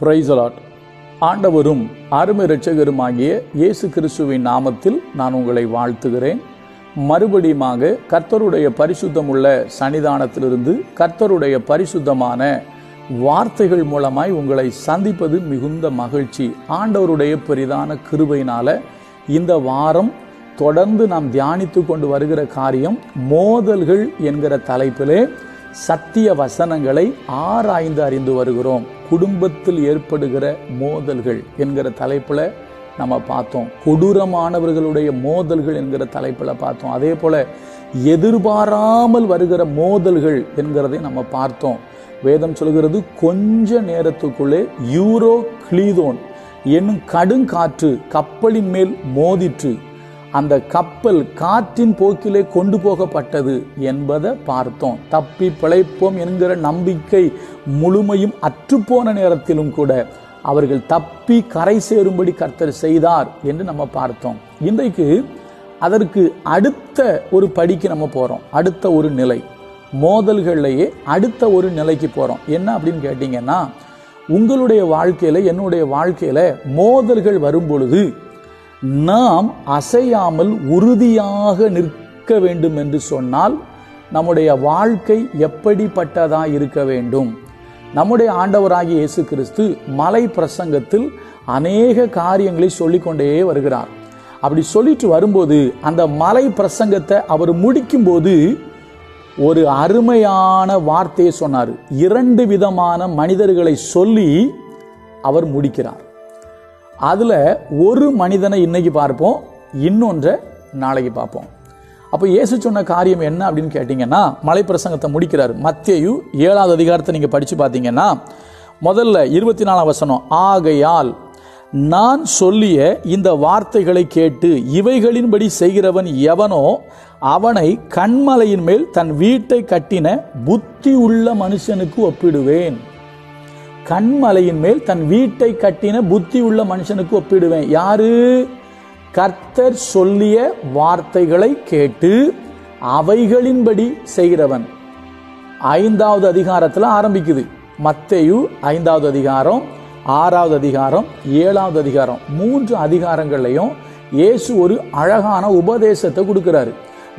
பிரைசலாட் ஆண்டவரும் அருமை இரட்சகருமாகிய இயேசு கிறிஸ்துவின் நாமத்தில் நான் உங்களை வாழ்த்துகிறேன். மறுபடியுமாக கர்த்தருடைய பரிசுத்தமுள்ள சன்னிதானத்திலிருந்து கர்த்தருடைய பரிசுத்தமான வார்த்தைகள் மூலமாய் உங்களை சந்திப்பது மிகுந்த மகிழ்ச்சி. ஆண்டவருடைய பெரிதான கிருபையினால இந்த வாரம் தொடர்ந்து நாம் தியானித்து கொண்டு வருகிற காரியம் மோதல்கள் என்கிற தலைப்பிலே சத்திய வசனங்களை ஆராய்ந்து அறிந்து வருகிறோம். குடும்பத்தில் ஏற்படுகிற மோதல்கள் என்கிற தலைப்புல நம்ம பார்த்தோம். கொடூரமானவர்களுடைய மோதல்கள் என்கிற தலைப்புல பார்த்தோம். அதே போல எதிர்பாராமல் வருகிற மோதல்கள் என்கிறதை நம்ம பார்த்தோம். வேதம் சொல்கிறது கொஞ்ச நேரத்துக்குள்ளே யூரோ கிளீதோன் என்னும் கடுங்காற்று கப்பலின் மேல் மோதிற்று. அந்த கப்பல் காற்றின் போக்கிலே கொண்டு போகப்பட்டது என்பதை பார்த்தோம். தப்பி பிழைப்போம் என்கிற நம்பிக்கை முழுமையும் அற்றுப்போன நேரத்திலும் கூட அவர்கள் தப்பி கரை சேரும்படி கர்த்தர் செய்தார் என்று நம்ம பார்த்தோம். இன்றைக்கு அதற்கு அடுத்த ஒரு படிக்கு நம்ம போகிறோம் அடுத்த ஒரு நிலை. மோதல்கள்லையே அடுத்த ஒரு நிலைக்கு போகிறோம் என்ன அப்படின்னு கேட்டிங்கன்னா உங்களுடைய வாழ்க்கையில் என்னுடைய வாழ்க்கையில் மோதல்கள் வரும் பொழுது நாம் அசையாமல் உறுதியாக நிற்க வேண்டும் என்று சொன்னால் நம்முடைய வாழ்க்கை எப்படிப்பட்டதாக இருக்க வேண்டும்? நம்முடைய ஆண்டவராகிய இயேசு கிறிஸ்து மலை பிரசங்கத்தில் அநேக காரியங்களை சொல்லிக்கொண்டே வருகிறார். அப்படி சொல்லிட்டு வரும்போது அந்த மலை பிரசங்கத்தை அவர் முடிக்கும்போது ஒரு அருமையான வார்த்தையை சொன்னார். இரண்டு விதமான மனிதர்களை சொல்லி அவர் முடிக்கிறார். அதில் ஒரு மனிதனை இன்னைக்கு பார்ப்போம் இன்னொன்றை நாளைக்கு பார்ப்போம். அப்போ இயேசு சொன்ன காரியம் என்ன அப்படின்னு கேட்டிங்கன்னா மலைப்பிரசங்கத்தை முடிக்கிறார். மத்தியு ஏழாவது அதிகாரத்தை நீங்கள் படித்து பார்த்தீங்கன்னா முதல்ல இருபத்தி நாலாம் வசனம் ஆகையால் நான் சொல்லிய இந்த வார்த்தைகளை கேட்டு இவைகளின்படி செய்கிறவன் எவனோ அவனை கண்மலையின் மேல் தன் வீட்டை கட்டின புத்தி உள்ள மனுஷனுக்கு ஒப்பிடுவேன். கண்மலையின் மேல் தன் வீட்டை கட்டின புத்தி உள்ள மனுஷனுக்கு ஒப்பிடுவேன். யாரு? கர்த்தர் சொல்லிய வார்த்தைகளை கேட்டு அவைகளின்படி செய்கிறவன். ஐந்தாவது அதிகாரத்தில் ஆரம்பிக்குது. மத்தையு ஐந்தாவது அதிகாரம் ஆறாவது அதிகாரம் ஏழாவது அதிகாரம். மூன்று அதிகாரங்கள்லையும் இயேசு ஒரு அழகான உபதேசத்தை கொடுக்கிறாரு.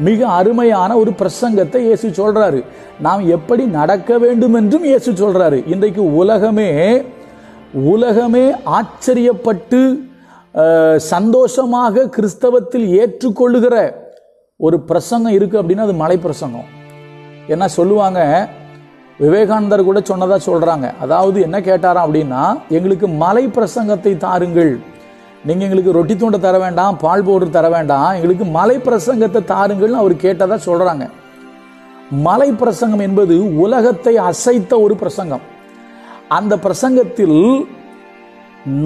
மிக அருமையான ஒரு பிரசங்கத்தை இயேசு சொல்றாரு. நாம் எப்படி நடக்க வேண்டும் என்றும் இயேசு சொல்றாரு. இன்றைக்கு உலகமே உலகமே ஆச்சரியப்பட்டு சந்தோஷமாக கிறிஸ்தவத்தில் ஏற்றுக்கொள்ளுகிற ஒரு பிரசங்கம் இருக்கு அப்படின்னா அது மலை பிரசங்கம். என்ன சொல்லுவாங்க? விவேகானந்தர் கூட சொன்னதா சொல்றாங்க. அதாவது என்ன கேட்டாராம் அப்படின்னா எங்களுக்கு மலை பிரசங்கத்தை தாருங்கள். நீங்க எங்களுக்கு ரொட்டி தூண்டை தர வேண்டாம் பால் பவுடர் தர வேண்டாம் எங்களுக்கு மலை பிரசங்கத்தை தாருங்கள்னு அவர் கேட்டதா சொல்றாங்க. மலை பிரசங்கம் என்பது உலகத்தை அசைத்த ஒரு பிரசங்கம். அந்த பிரசங்கத்தில்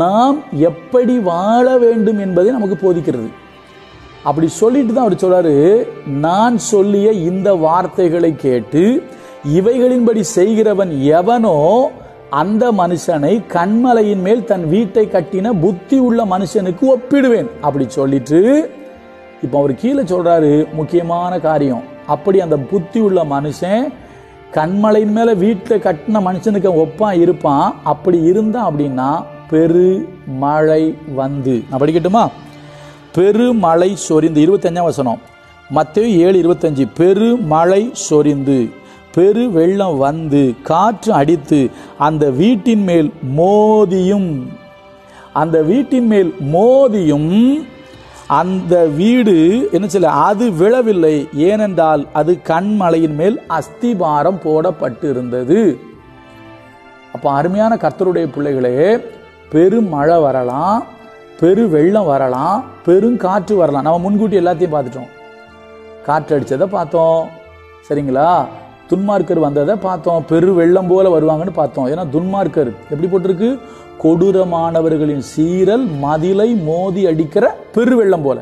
நாம் எப்படி வாழ வேண்டும் என்பதை நமக்கு போதிக்கிறது. அப்படி சொல்லிட்டு தான் அவர் சொல்றாரு நான் சொல்லிய இந்த வார்த்தைகளை கேட்டு இவைகளின்படி செய்கிறவன் எவனோ அந்த மனுஷனை கண்மலையின் மேல் தன் வீட்டை கட்டின புத்தி உள்ள மனுஷனுக்கு ஒப்பிடுவேன். அப்படி சொல்லிட்டு இப்போ அவர் கீழே சொல்றாரு முக்கியமான காரியம். அப்படி அந்த புத்தி உள்ள மனுஷன் கண்மலையின் மேல வீட்டில் கட்டின மனுஷனுக்கு ஒப்பான் இருப்பான். அப்படி இருந்தான் அப்படின்னா பெரு மழை வந்து. நான் படிக்கட்டுமா? பெருமழை சொரிந்து. இருபத்தஞ்சாம் வசனம். மத்திய ஏழு இருபத்தஞ்சு. பெருமழை சொரிந்து. பெரு வெள்ளம் வந்து காற்று அடித்து அந்த வீட்டின் மேல் மோதியும். அந்த வீட்டின் மேல் மோதியும் அந்த வீடு என்ன சொல்ல அது விழவில்லை. ஏனென்றால் அது கண்மலையின் மேல் அஸ்திபாரம் போடப்பட்டு இருந்தது அப்போ அருமையான கர்த்தருடைய பிள்ளைகளே பெருமழை வரலாம் பெரு வெள்ளம் வரலாம் பெருங்காற்று வரலாம். நம்ம முன்கூட்டி எல்லாத்தையும் பார்த்துட்டோம். காற்று அடித்ததை பார்த்தோம். சரிங்களா? துன்மார்க்கர் வந்ததை பார்த்தோம். பெரு வெள்ளம் போல வருவாங்கன்னு பார்த்தோம். ஏன்னா துன்மார்க்கர் எப்படி போட்டிருக்கு? கொடூரமானவர்களின் சீரல் மதிலை மோதி அடிக்கிற பெரு வெள்ளம் போல.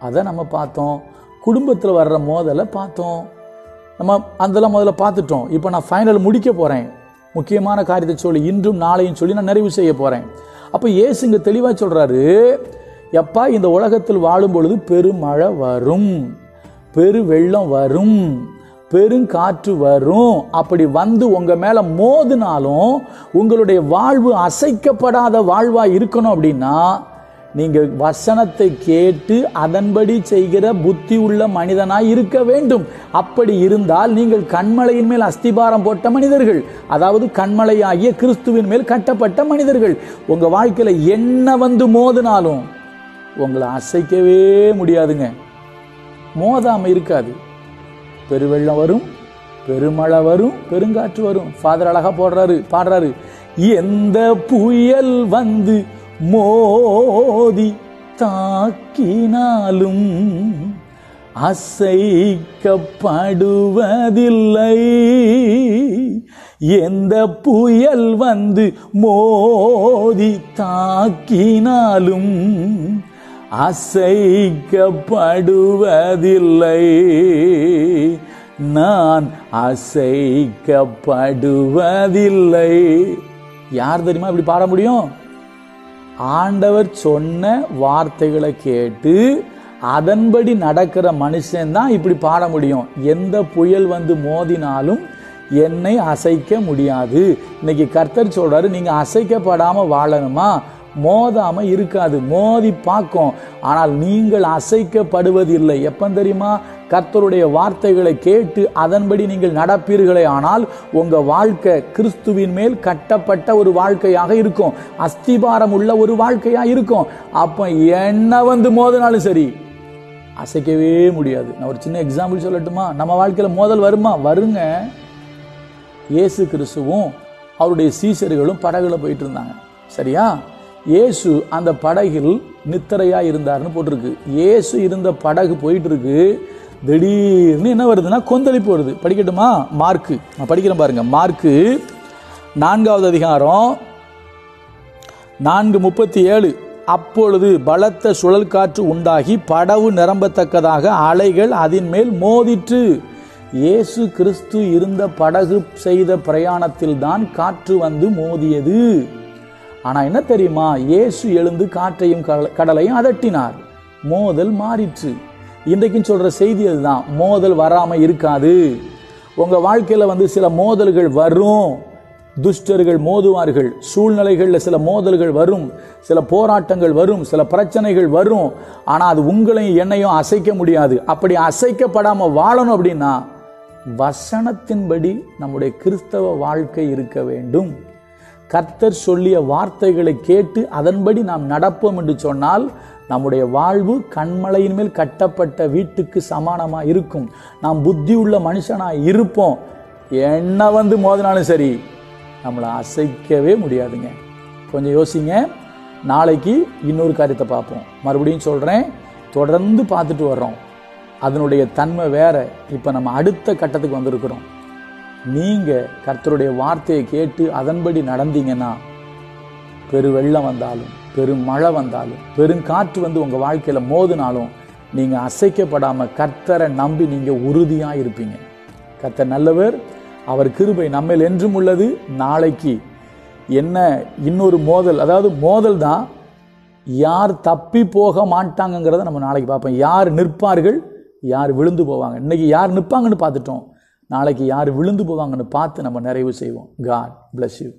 அதை நம்ம பார்த்தோம். குடும்பத்தில் வர்ற மோதலை பார்த்தோம். நம்ம அதெல்லாம் முதல்ல பார்த்துட்டோம். இப்போ நான் ஃபைனல் முடிக்க போகிறேன் முக்கியமான காரியத்தை சொல்லி இன்றும் நாளையும் சொல்லி நான் நிறைவு செய்ய போகிறேன் அப்போ ஏசு இங்கே தெளிவாக சொல்கிறாரு எப்பா இந்த உலகத்தில் வாழும் பொழுது பெருமழை வரும். பெரு வெள்ளம் வரும். பெருங்காற்று வரும். அப்படி வந்து உங்க மேல மோதினாலும் உங்களுடைய வாழ்வு அசைக்கப்படாத வாழ்வா இருக்கணும் அப்படின்னா நீங்க வசனத்தை கேட்டு அதன்படி செய்கிற புத்தி உள்ள மனிதனாய் இருக்க வேண்டும். அப்படி இருந்தால் நீங்கள் கண்மலையின் மேல் அஸ்திபாரம் போட்ட மனிதர்கள் அதாவது கண்மலையாகிய கிறிஸ்துவின் மேல் கட்டப்பட்ட மனிதர்கள் உங்க வாழ்க்கையில என்ன வந்து மோதினாலும் உங்களை அசைக்கவே முடியாதுங்க. மோதாம இருக்காது. பெருவெள்ளம் வரும் பெருமழை வரும் பெருங்காற்று வரும். ஃபாதர் அழகா போடுறாரு பாடுறாரு. எந்த புயல் வந்து மோதி தாக்கினாலும் அசைக்கப்படுவதில்லை. எந்த புயல் வந்து மோதி தாக்கினாலும் அசைக்கப்படுவதில்லை. நான் அசைக்கப்படுவதில்லை. யார் தெரியுமா இப்படி பாட முடியும்? ஆண்டவர் சொன்ன வார்த்தைகளை கேட்டு அதன்படி நடக்கிற மனுஷன் தான் இப்படி பாட முடியும். எந்த புயல் வந்து மோதினாலும் என்னை அசைக்க முடியாது. இன்னைக்கு கர்த்தர் சொல்றாரு நீங்க அசைக்கப்படாம வாழணுமா? மோதாமல் இருக்காது மோதி பார்க்கும். ஆனால் நீங்கள் அசைக்கப்படுவதில்லை. எப்போ தெரியுமா? கர்த்தருடைய வார்த்தைகளை கேட்டு அதன்படி நீங்கள் நடப்பீர்களே. ஆனால் உங்கள் வாழ்க்கை கிறிஸ்துவின் மேல் கட்டப்பட்ட ஒரு வாழ்க்கையாக இருக்கும். அஸ்திபாரம் உள்ள ஒரு வாழ்க்கையாக இருக்கும். அப்போ என்ன வந்து மோதினாலும் சரி அசைக்கவே முடியாது. நான் ஒரு சின்ன எக்ஸாம்பிள் சொல்லட்டுமா? நம்ம வாழ்க்கையில் மோதல் வருமா? வருங்க. இயேசு கிறிஸ்துவும் அவருடைய சீசர்களும் படகுல போயிட்டு இருந்தாங்க. சரியா? இயேசு அந்த படகில் நித்திரையாக இருந்தாருன்னு போட்டிருக்கு. இயேசு இருந்த படகு போயிட்டு இருக்கு திடீர்னு என்ன வருதுன்னா கொந்தளிப்பு வருது. படிக்கட்டுமா? மார்க்கு. நான் படிக்கிறேன் பாருங்க. மார்க்கு நான்காவது அதிகாரம் நான்கு முப்பத்தி ஏழு. அப்பொழுது பலத்த சுழல் காற்று உண்டாகி படவு நிரம்பத்தக்கதாக அலைகள் அதன் மேல் மோதிற்று. இயேசு கிறிஸ்து இருந்த படகு செய்த பிரயாணத்தில் தான் காற்று வந்து மோதியது. ஆனா என்ன தெரியுமா? இயேசு எழுந்து காற்றையும் கடலையும் அதட்டினார். மோதல் மாறிற்று. இன்றைக்கும் சொல்ற செய்தி அதுதான். மோதல் வராமல் இருக்காது. உங்க வாழ்க்கையில வந்து சில மோதல்கள் வரும். துஷ்டர்கள் மோதுவார்கள். சூழ்நிலைகளில் சில மோதல்கள் வரும். சில போராட்டங்கள் வரும். சில பிரச்சனைகள் வரும். ஆனால் அது உங்களையும் என்னையும் அசைக்க முடியாது. அப்படி அசைக்கப்படாமல் வாழணும் அப்படின்னா வசனத்தின்படி நம்முடைய கிறிஸ்தவ வாழ்க்கை இருக்க வேண்டும். கர்த்தர் சொல்லிய வார்த்தைகளை கேட்டு அதன்படி நாம் நடப்போம் என்று சொன்னால் நம்முடைய வாழ்வு கண்மலையின் மேல் கட்டப்பட்ட வீட்டுக்கு சமானமாக இருக்கும். நாம் புத்தி உள்ள மனுஷனாக இருப்போம். என்ன வந்து மோதினாலும் சரி நம்மளை அசைக்கவே முடியாதுங்க. கொஞ்சம் யோசிங்க. நாளைக்கு இன்னொரு காரியத்தை பார்ப்போம். மறுபடியும் சொல்கிறேன் தொடர்ந்து பார்த்துட்டு வர்றோம். அதனுடைய தன்மை வேற. இப்போ நம்ம அடுத்த கட்டத்துக்கு வந்திருக்கிறோம். நீங்கள் கர்த்தருடைய வார்த்தையை கேட்டு அதன்படி நடந்தீங்கன்னா பெரு வெள்ளம் வந்தாலும் பெரும் மழை வந்தாலும் பெருங்காற்று வந்து உங்கள் வாழ்க்கையில் மோதினாலும் நீங்கள் அசைக்கப்படாமல் கர்த்தரை நம்பி நீங்கள் உறுதியாக இருப்பீங்க. கர்த்தர் நல்லவர் அவர் கிருபை நம்மில் என்றும் உள்ளது. நாளைக்கு என்ன இன்னொரு மோதல் அதாவது மோதல் தான் யார் தப்பி போக மாட்டாங்கங்கிறத நம்ம நாளைக்கு பார்ப்போம். யார் நிற்பார்கள்? யார் விழுந்து போவாங்க? இன்னைக்கு யார் நிற்பாங்கன்னு பார்த்துட்டோம். நாளைக்கு யார் விழுந்து போவாங்கன்னு பார்த்து நம்ம நிறைவு செய்வோம். God bless you